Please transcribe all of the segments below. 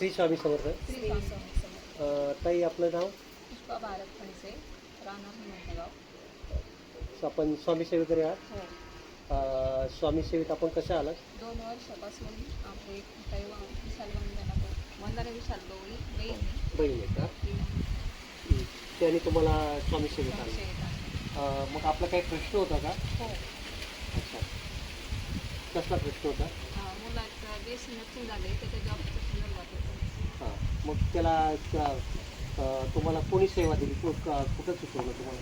श्री स्वामी समर्थ. श्री स्वामी समर्थ. अ, ताई आपलं नाव? पुष्पा भारत फणसे राहणार मोठेगाव आपण स्वामी सेवेकरी आहात. हो. अ, स्वामी सेवेत आपण कशा आलात? दोन वर्षापासून आपले काही विशाल वंदना वंदना विशाल गवळी बहीण बहीण आहे का? ती हं. त्याने तुम्हाला स्वामी सेवेत आलं सेवेत आहे. अ, मग आपला काही प्रश्न होता का? हो. अच्छा. कसला प्रश्न होता? अं, मुलाचं बेस नर्सिंग झाले त्याच्या जॉबचं मग त्याला तुम्हाला कोणी सेवा दिली? कुठं सुचवलं तुम्हाला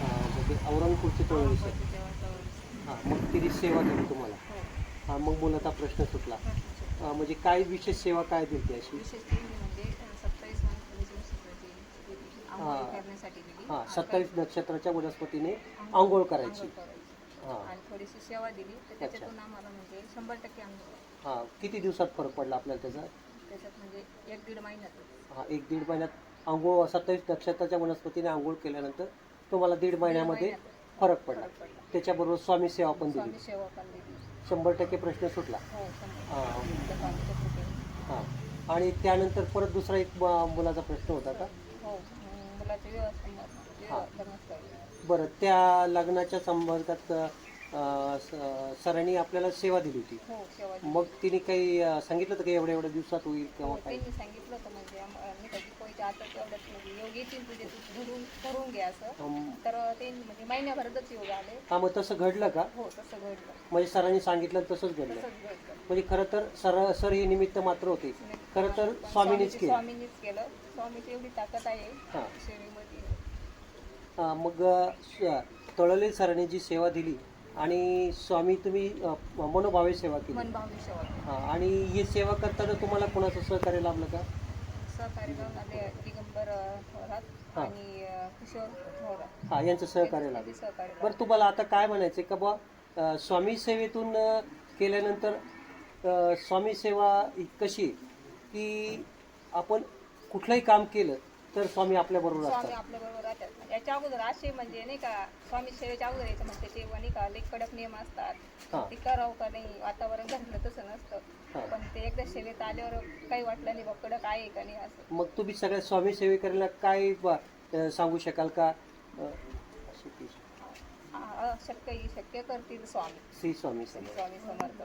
हां म्हणजे औरंगपूरचे सर कळवली हां मग तिने सेवा दिली तुम्हाला? हो. हां मग मुलाचा प्रश्न सुटला. म्हणजे काय विशेष सेवा काय दिली ती अशी म्हणजे हा. हां सत्तावीस नक्षत्राच्या वनस्पतीने आंघोळ- करायची. हां. थोडीशी सेवा दिली. तर त्याच्यातून आम्हाला म्हणजे शंभर टक्के हां किती दिवसात फरक पडला आपल्याला त्याचा? त्याच्यात म्हणजे एक दीड महिन्यात. हां एक दीड महिन्यात आंघोळ सत्तावीस नक्षत्राच्या वनस्पतीने आंघोळ केल्यानंतर तुम्हाला दीड महिन्यामध्ये फरक पडला. फरक पडला. त्याच्याबरोबर स्वामी सेवा पण दिली. स्वामी सेवा पण दिली. शंभर टक्के प्रश्न सुटला. हो शंभर हां. त्या स्वामीच्या कृपेने. हां. आणि त्यानंतर परत दुसरा एक म- मुलाचा प्रश्न होता का? हो अं, मुलाचे व्यवस्था हा. बरं त्या लग्नाच्या संबंधात अं, सरांनी आपल्याला सेवा दिली होती. हो सेवा दिली. मग तिने काही अं, सांगितलं का एवढ्या एवढ्या दिवसात होईल किंवा हो, काय? त्यांनी सांगितलं होतं म्हणजे आम- मी कधी म्हणजे योग येतील तुझे तू धरून करून घ्या असं. अं, तर ते म्हणजे महिन्याभरातच योग आले. हा मग तसं घडलं का? हो तसं घडलं. म्हणजे सरांनी सांगितलं तसंच घडलं. तसंच घडलं. म्हणजे खरं तर सर सर हे निमित्त मात्र होते. खरं तर स्वामीनीच केलं. स्वामीनीच केलं. स्वामीची एवढी ताकद आहे हां. सेवेमध्ये मग अं, तळले सरांनी जी सेवा दिली आणि स्वामी तुम्ही अं, मनोभावे सेवा केली. मनभावनी सेवा हां आणि ही सेवा करताना तुम्हाला कोणाचं सहकार्य लाभलं का? सहकारी गावमध्ये दिगंबर अं, थोरात हा. आणि अं, किशोर थोरात. हां यांचं सहकार्य लाभलं. बरं तुम्हाला आता काय म्हणायचं का बा स्वामी सेवेतून अं, केल्यानंतर अं, स्वामी सेवा ही कशी? की आपण कुठलंही काम केलं तर स्वामी आपल्याबरोबर स्वामी असतात. आपल्या बरोबर राहतात. याच्या अगोदर असे म्हणजे नाही का स्वामी सेवेच्या अगोदर याचं म्हणजे ते नाही का लई कडक नियम असतात. हां. ते करावं का नाही वातावरण घडलं तसं नसतं. पण ते एकदा सेवेत आल्यावर काही वाटलं नाही बा कडक आहे का नाही असं. मग तुम्ही सगळ्या स्वामी सेवेकऱ्यांना काय ब- अं, सांगू शकाल का? अं, अशी ती- आ- अशक्य ही शक्य करतील स्वामी. श्री स्वामी समर्थ. स्वामी समर्थ.